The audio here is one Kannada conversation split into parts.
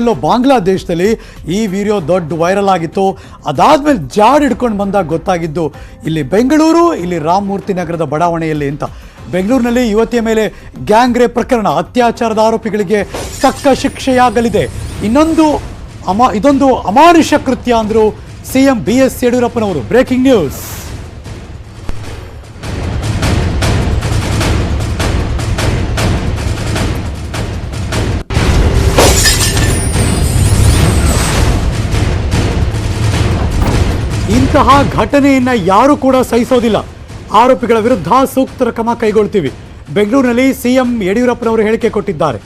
ಎಲ್ಲೋ ಬಾಂಗ್ಲಾದೇಶದಲ್ಲಿ ಈ ವಿಡಿಯೋ ದೊಡ್ಡ ವೈರಲ್ ಆಗಿತ್ತು. ಅದಾದ್ಮೇಲೆ ಜಾಡ್ ಹಿಡ್ಕೊಂಡು ಬಂದಾಗ ಗೊತ್ತಾಗಿದ್ದು ಇಲ್ಲಿ ಬೆಂಗಳೂರು, ಇಲ್ಲಿ ರಾಮಮೂರ್ತಿ ನಗರದ ಬಡಾವಣೆಯಲ್ಲಿ ಅಂತ. ಬೆಂಗಳೂರಿನಲ್ಲಿ ಯುವತಿಯ ಮೇಲೆ ಗ್ಯಾಂಗ್ ರೇಪ್ ಪ್ರಕರಣ, ಅತ್ಯಾಚಾರದ ಆರೋಪಿಗಳಿಗೆ ತಕ್ಕ ಶಿಕ್ಷೆಯಾಗಲಿದೆ. ಇನ್ನೊಂದು ಅಮ, ಇದೊಂದು ಅಮಾನುಷ ಕೃತ್ಯ ಅಂದ್ರು ಸಿಎಂ ಬಿ ಎಸ್ ಯಡಿಯೂರಪ್ಪನವರು. Breaking news. ಇಂತಹ ಘಟನೆಯನ್ನ ಯಾರು ಕೂಡ ಸಹಿಸೋದಿಲ್ಲ. ಆರೋಪಿಗಳ ವಿರುದ್ಧ ಸೂಕ್ತ ಕ್ರಮ ಕೈಗೊಳ್ತೀವಿ. ಬೆಂಗಳೂರಿನಲ್ಲಿ ಸಿಎಂ ಯಡಿಯೂರಪ್ಪನವರು ಹೇಳಿಕೆ ಕೊಟ್ಟಿದ್ದಾರೆ.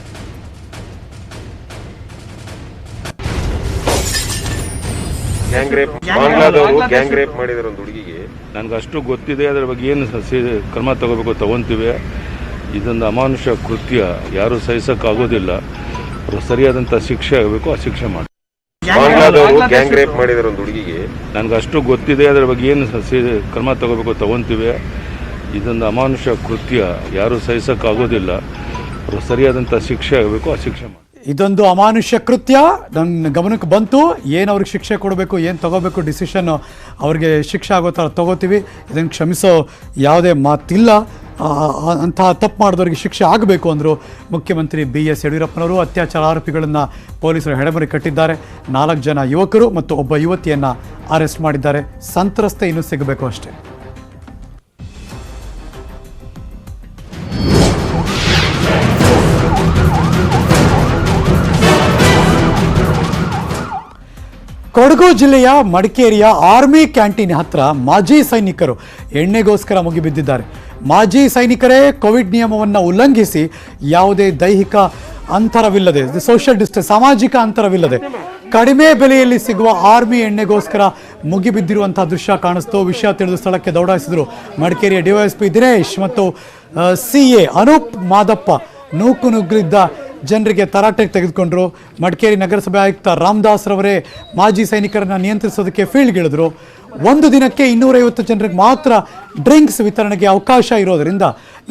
ಗ್ಯಾಂಗ್ ರೇಪ್ ಬಾಂಗ್ಲಾದವರು ಗ್ಯಾಂಗ್ ರೇಪ್ ಮಾಡಿದಾರೆ ಒಂದು ಹುಡುಗಿಗೆ. ನನಗೆ ಅಷ್ಟು ಗೊತ್ತಿದೆ ಅದರ ಬಗ್ಗೆ ಏನು ಕ್ರಮ ತಗೋಬೇಕು ತಗೊಂತೀವಿ. ಇದೊಂದು ಅಮಾನುಷ ಕೃತ್ಯ. ಯಾರು ಸಹಿಸೋಕ್ಕಾಗೋದಿಲ್ಲ. ಅವ್ರು ಸರಿಯಾದಂಥ ಶಿಕ್ಷೆ ಆಗಬೇಕು ಆ ಶಿಕ್ಷೆ ಮಾಡಿ ಬಾಂಗ್ಲಾದವರು ಗ್ಯಾಂಗ್ ರೇಪ್ ಮಾಡಿದಾರೆ ಒಂದು ಹುಡುಗಿಗೆ. ನನಗೆ ಅಷ್ಟು ಗೊತ್ತಿದೆ ಅದರ ಬಗ್ಗೆ ಏನು ಕ್ರಮ ತಗೋಬೇಕು ತಗೊಂತೀವಿ. ಇದೊಂದು ಅಮಾನುಷ ಕೃತ್ಯ ಯಾರು ಸಹಿಸೋಕ್ಕಾಗೋದಿಲ್ಲ. ಆಗೋದಿಲ್ಲ ಸರಿಯಾದಂಥ ಶಿಕ್ಷೆ ಆಗಬೇಕು ಆ ಶಿಕ್ಷೆ ಮಾಡಿ. ಇದೊಂದು ಅಮಾನುಷ್ಯ ಕೃತ್ಯ. ನನ್ನ ಗಮನಕ್ಕೆ ಬಂತು ಏನು ಅವ್ರಿಗೆ ಶಿಕ್ಷೆ ಕೊಡಬೇಕು ಏನು ತಗೋಬೇಕು ಡಿಸಿಷನ್ ಅವ್ರಿಗೆ ಶಿಕ್ಷೆ ಆಗೋ ಥರ ತಗೋತೀವಿ. ಇದನ್ನು ಕ್ಷಮಿಸೋ ಯಾವುದೇ ಮಾತಿಲ್ಲ. ಅಂತಹ ತಪ್ಪು ಮಾಡಿದವರಿಗೆ ಶಿಕ್ಷೆ ಆಗಬೇಕು ಅಂದರು ಮುಖ್ಯಮಂತ್ರಿ ಬಿ ಎಸ್ ಯಡಿಯೂರಪ್ಪನವರು ಅತ್ಯಾಚಾರ ಆರೋಪಿಗಳನ್ನು ಪೊಲೀಸರು ಹೆಡಮರಿ ಕಟ್ಟಿದ್ದಾರೆ. ನಾಲ್ಕು ಜನ ಯುವಕರು ಮತ್ತು ಒಬ್ಬ ಯುವತಿಯನ್ನು ಅರೆಸ್ಟ್ ಮಾಡಿದ್ದಾರೆ. ಸಂತ್ರಸ್ತೆ ಇನ್ನೂ ಸಿಗಬೇಕು ಅಷ್ಟೇ. ಕೊಡಗು ಜಿಲ್ಲೆಯ ಮಡಿಕೇರಿಯ ಆರ್ಮಿ ಕ್ಯಾಂಟೀನ್ ಹತ್ರ ಮಾಜಿ ಸೈನಿಕರು ಎಣ್ಣೆಗೋಸ್ಕರ ಮುಗಿಬಿದ್ದಿದ್ದಾರೆ. ಮಾಜಿ ಸೈನಿಕರೇ ಕೋವಿಡ್ ನಿಯಮವನ್ನು ಉಲ್ಲಂಘಿಸಿ ಯಾವುದೇ ದೈಹಿಕ ಅಂತರವಿಲ್ಲದೆ ಸೋಷಿಯಲ್ ಡಿಸ್ಟೆನ್ಸ್ ಸಾಮಾಜಿಕ ಅಂತರವಿಲ್ಲದೆ ಕಡಿಮೆ ಬೆಲೆಯಲ್ಲಿ ಸಿಗುವ ಆರ್ಮಿ ಎಣ್ಣೆಗೋಸ್ಕರ ಮುಗಿಬಿದ್ದಿರುವಂತಹ ದೃಶ್ಯ ಕಾಣಿಸ್ತು. ವಿಷಯ ತಿಳಿದು ಸ್ಥಳಕ್ಕೆ ದೌಡಾಯಿಸಿದರು ಮಡಿಕೇರಿಯ ಡಿವೈಎಸ್ಪಿ ದಿನೇಶ್ ಮತ್ತು ಸಿ ಎ ಅನೂಪ್ ಮಾದಪ್ಪ ನೂಕು ನುಗ್ಗಿದ್ದ ಜನರಿಗೆ ತರಾಟೆಗೆ ತೆಗೆದುಕೊಂಡ್ರು. ಮಡಿಕೇರಿ ನಗರಸಭೆ ಆಯುಕ್ತ ರಾಮದಾಸ್ ರವರೇ ಮಾಜಿ ಸೈನಿಕರನ್ನು ನಿಯಂತ್ರಿಸೋದಕ್ಕೆ ಫೀಲ್ಡ್ಗಿಳಿದ್ರು ಒಂದು ದಿನಕ್ಕೆ ಇನ್ನೂರೈವತ್ತು ಜನರಿಗೆ ಮಾತ್ರ ಡ್ರಿಂಕ್ಸ್ ವಿತರಣೆಗೆ ಅವಕಾಶ ಇರೋದರಿಂದ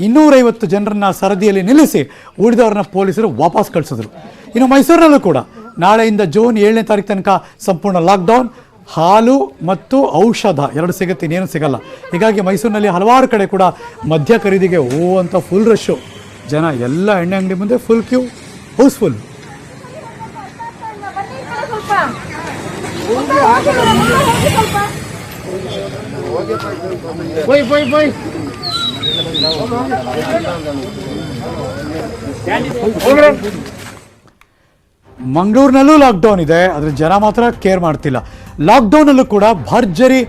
ಇನ್ನೂರೈವತ್ತು ಜನರನ್ನ ಸರದಿಯಲ್ಲಿ ನಿಲ್ಲಿಸಿ ಉಳಿದವರನ್ನ ಪೊಲೀಸರು ವಾಪಸ್ ಕಳಿಸಿದ್ರು. ಇನ್ನು ಮೈಸೂರಿನಲ್ಲೂ ಕೂಡ ನಾಳೆಯಿಂದ ಜೂನ್ ಏಳನೇ ತಾರೀಕು ತನಕ ಸಂಪೂರ್ಣ ಲಾಕ್ಡೌನ್ ಹಾಲು ಮತ್ತು ಔಷಧ ಎರಡು ಸಿಗುತ್ತೆ ಇನ್ನೇನು ಸಿಗಲ್ಲ. ಹೀಗಾಗಿ ಮೈಸೂರಿನಲ್ಲಿ ಹಲವಾರು ಕಡೆ ಕೂಡ ಮದ್ಯ ಖರೀದಿಗೆ ಅಂತ ಫುಲ್ ರಶ್ಶು ಜನ ಎಲ್ಲ ಎಣ್ಣೆ ಅಂಗಡಿ ಮುಂದೆ ಫುಲ್ ಕ್ಯೂ ಹೌಸ್ಫುಲ್ ಮಂಗಳೂರಿನಲ್ಲೂ ಲಾಕ್ಡೌನ್ ಇದೆ ಆದರೆ ಜನ ಮಾತ್ರ ಕೇರ್ ಮಾಡ್ತಿಲ್ಲ. ಲಾಕ್ಡೌನಲ್ಲೂ ಕೂಡ ಭರ್ಜರಿ